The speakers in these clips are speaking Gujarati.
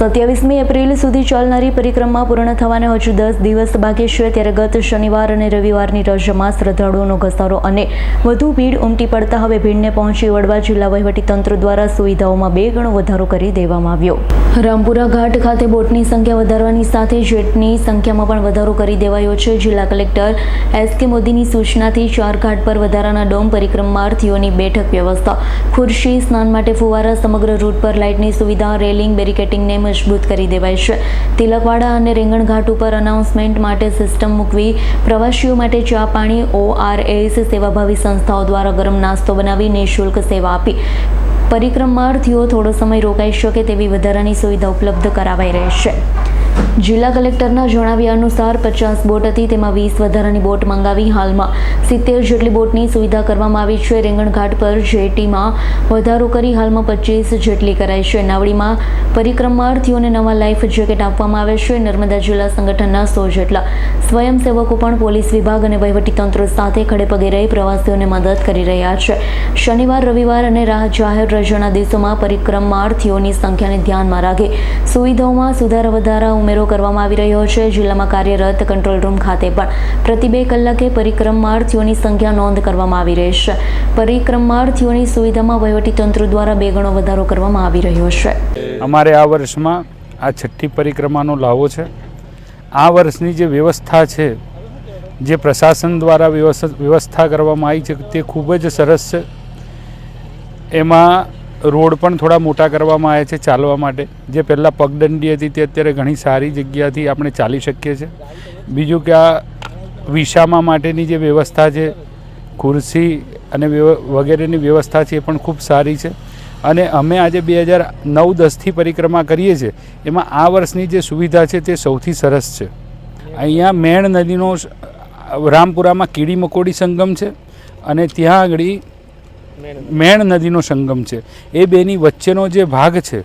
સત્યાવીસમી એપ્રિલ સુધી ચાલનારી પરિક્રમા પૂર્ણ થવાને હજુ દસ દિવસ બાકી છે, ત્યારે ગત શનિવાર અને રવિવારની રજામાં શ્રદ્ધાળુઓનો ઘસારો અને વધુ ભીડ ઉમટી પડતા હવે ભીડને પહોંચી વળવા જિલ્લા વહીવટીતંત્ર દ્વારા સુવિધાઓમાં બે ગણો વધારો કરી દેવામાં આવ્યો. રામપુરા ઘાટ ખાતે બોટની સંખ્યા વધારવાની સાથે જેટની સંખ્યામાં પણ વધારો કરી દેવાયો છે. જિલ્લા કલેક્ટર એસ કે મોદીની સૂચનાથી ચાર ઘાટ પર વધારાના ડોમ પરિક્રમાર્થીઓની બેઠક વ્યવસ્થા, ખુરશી, સ્નાન માટે ફુવારા, સમગ્ર રૂટ પર લાઇટની સુવિધા, રેલિંગ બેરિકેટિંગને મજબૂત કરી દેવાય છે. તિલકવાડા અને રીંગણઘાટ ઉપર અનાઉન્સમેન્ટ માટે સિસ્ટમ મૂકવી, પ્રવાસીઓ માટે ચા પાણી ઓઆરએસ સેવાભાવી સંસ્થાઓ દ્વારા ગરમ નાસ્તો બનાવી, નિઃશુલ્ક સેવા આપી. પરિક્રમાર્થીઓ થોડો સમય રોકાઈ શકે તેવી વધારાની સુવિધા ઉપલબ્ધ કરાવાઈ રહેશે જિલ્લા કલેક્ટરના જણાવ્યા અનુસાર પચાસ બોટ હતી, તેમાં વીસ વધારાની બોટ મંગાવી હાલમાં સિત્તેર જેટલી બોટની સુવિધા કરવામાં આવી છે. રેંગણઘાટ પર જેટીમાં વધારો કરી હાલમાં પચીસ જેટલી કરાઈ છે. નાવડીમાં પરિક્રમાર્થીઓને નવા લાઈફ જેકેટ આપવામાં આવે છે. નર્મદા જિલ્લા સંગઠનના સો જેટલા સ્વયંસેવકો પણ પોલીસ વિભાગ અને વહીવટીતંત્ર સાથે ખડેપગે રહી પ્રવાસીઓને મદદ કરી રહ્યા છે. શનિવાર, રવિવાર અને રાહ જાહેર રજાના દિવસોમાં પરિક્રમાર્થીઓની સંખ્યાને ધ્યાનમાં રાખી સુવિધાઓમાં સુધારા વધારા ઉમેરો કરવામાં આવી રહ્યો છે. જિલ્લામાં કાર્યરત કંટ્રોલ રૂમ ખાતે પણ પ્રતિ બે કલાકે પરિક્રમાર્થીઓની સંખ્યા નોંધ કરવામાં આવી રહી છે. પરિક્રમાર્થીઓની સુવિધામાં વહીવટીતંત્ર દ્વારા બે ગણો વધારો કરવામાં આવી રહ્યો છે. અમારે આ વર્ષમાં આ છઠ્ઠી પરિક્રમાનો લાવો છે. આ વર્ષની જે વ્યવસ્થા છે, જે પ્રશાસન દ્વારા વ્યવસ્થા કરવામાં આવી છે, તે ખૂબ જ સરસ છે. એમાં રોડ પણ થોડા મોટા કરવામાં આવ્યા છે ચાલવા માટે. જે પહેલાં પગદંડી હતી તે અત્યારે ઘણી સારી જગ્યાથી આપણે ચાલી શકીએ છીએ. બીજું કે આ વિસામા માટેની જે વ્યવસ્થા છે, ખુરશી અને વગેરેની વ્યવસ્થા છે એ પણ ખૂબ સારી છે. અને અમે આજે બે હજાર નવ દસથી પરિક્રમા કરીએ છીએ. એમાં આ વર્ષની જે સુવિધા છે તે સૌથી સરસ છે. અહીંયા મેણ નદીનો રામપુરામાં કીડી મકોડી સંગમ છે અને ત્યાં આગળ મેણ નદીનો સંગમ છે. એ બેની વચ્ચેનો જે ભાગ છે,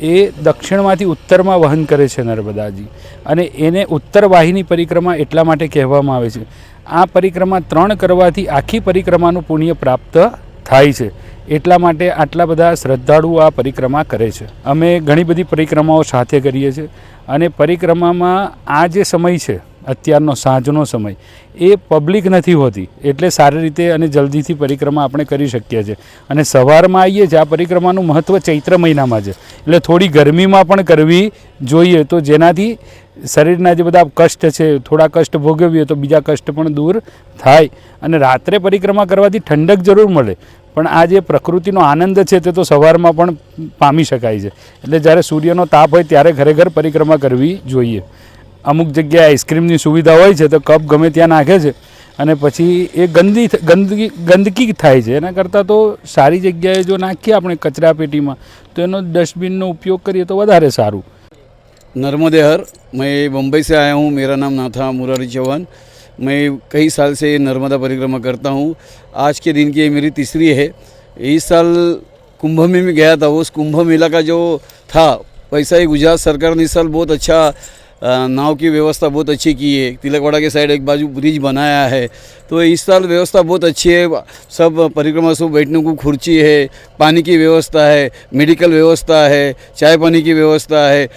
એ દક્ષિણમાંથી ઉત્તરમાં વહન કરે છે નર્મદાજી. અને એને ઉત્તર વાહિની પરિક્રમા એટલા માટે કહેવામાં આવે છે. આ પરિક્રમા ત્રણ કરવાથી આખી પરિક્રમાનું પુણ્ય પ્રાપ્ત થાય છે. એટલા માટે આટલા બધા શ્રદ્ધાળુઓ આ પરિક્રમા કરે છે. અમે ઘણી બધી પરિક્રમાઓ સાથે કરીએ છીએ. અને પરિક્રમામાં આ જે સમય છે અત્યારનો સાંજનો સમય. એ પબ્લિક નથી હોતી, એટલે સારી રીતે અને જલ્દીથી પરિક્રમા આપણે કરી શકીએ છીએ. અને સવારમાં આવીએ છીએ, આ પરિક્રમાનું મહત્ત્વ ચૈત્ર મહિનામાં છે. એટલે થોડી ગરમીમાં પણ કરવી જોઈએ. તો જેનાથી શરીરના જે બધા કષ્ટ છે, થોડા કષ્ટ ભોગવીએ તો બીજા કષ્ટ પણ દૂર થાય. અને રાત્રે પરિક્રમા કરવાથી ઠંડક જરૂર મળે. પણ આ જે પ્રકૃતિનો આનંદ છે તે તો સવારમાં પણ પામી શકાય છે. એટલે જ્યારે સૂર્યનો તાપ હોય ત્યારે ઘરે ઘર પરિક્રમા કરવી જોઈએ. અમુક જગ્યાએ આઈસ્ક્રીમની સુવિધા હોય છે તો કપ ગમે ત્યાં નાખે છે અને પછી એ ગંદી થ- ગંદકી ગંદકી થાય છે એના કરતાં તો સારી જગ્યાએ જો નાખીએ આપણે કચરા પેટીમાં તો એનો ડસ્ટબિનનો ઉપયોગ કરીએ તો વધારે સારું नर्मदे हर मैं बम्बई से आया हूँ मेरा नाम नाथा मुरारी चौहान मैं कई साल से नर्मदा परिक्रमा करता हूँ आज के दिन की ये मेरी तीसरी है इस साल कुंभ में भी गया था उस कुंभ मेला का जो था वैसा ही गुजरात सरकार ने इस साल बहुत अच्छा अ, नाव की व्यवस्था बहुत अच्छी की है तिलकवाड़ा के साइड एक बाजू ब्रिज बनाया है तो इस साल व्यवस्था बहुत अच्छी है सब परिक्रमा से बैठने को खुर्ची है पानी की व्यवस्था है मेडिकल व्यवस्था है चाय पानी की व्यवस्था है अ,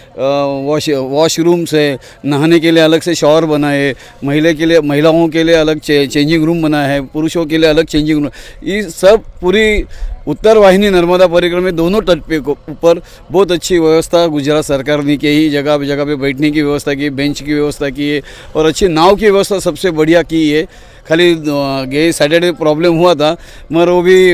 वॉश वॉशरूम्स है नहाने के लिए अलग से शॉवर बना है महिला के लिए महिलाओं के लिए अलग चे, चेंजिंग रूम बना है पुरुषों के लिए अलग चेंजिंग रूम ये सब पूरी उत्तर वाहिनी नर्मदा परिक्रमा में दोनों तट पे ऊपर बहुत अच्छी व्यवस्था गुजरात सरकार ने की, जगह जगह पे बैठने की व्यवस्था की, बेंच की व्यवस्था की है और अच्छी नाव की व्यवस्था सबसे बढ़िया की है। खाली गए सैटरडे प्रॉब्लम हुआ था, मगर वो भी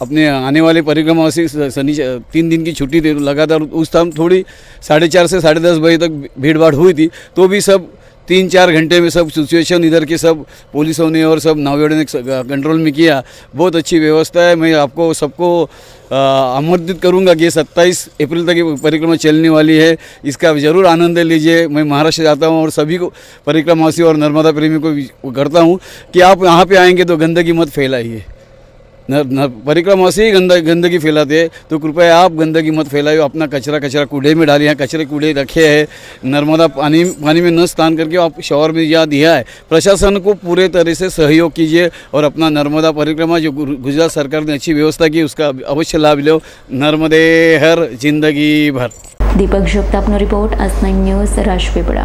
अपने आने वाले परिक्रमा से, शनि, तीन दिन की छुट्टी थी तो लगातार उस टाइम थोड़ी साढ़े चार से साढ़े दस बजे तक भीड़ भाड़ हुई थी तो भी सब तीन चार घंटे में सब सिचुएशन इधर के सब पुलिसों ने और सब नावेड़ों ने कंट्रोल में किया। बहुत अच्छी व्यवस्था है। मैं आपको, सबको आमंत्रित करूँगा कि सत्ताईस अप्रैल तक परिक्रमा चलने वाली है। इसका ज़रूर आनंद लीजिए। मैं महाराष्ट्र जाता हूँ और सभी को परिक्रमावासी और नर्मदा प्रेमी को करता हूँ कि आप यहाँ पे आएँगे तो गंदगी मत फैलाइए। परिक्रमा से ही गंदा, गंदगी फैलाते हैं। तो कृपया आप गंदगी मत फैलाइए, अपना कचरा कचरा कूड़े में डालिए कचरे कूड़े रखे है। नर्मदा पानी पानी में न स्नान करके आप शॉवर में जा दिया है। प्रशासन को पूरे तरह से सहयोग कीजिए और अपना नर्मदा परिक्रमा जो गुजरात सरकार ने अच्छी व्यवस्था की, उसका अवश्य लाभ लो। नर्मदे हर ज़िंदगी भर। दीपक अपना रिपोर्ट असनाइन न्यूज़ राजपीपड़ा।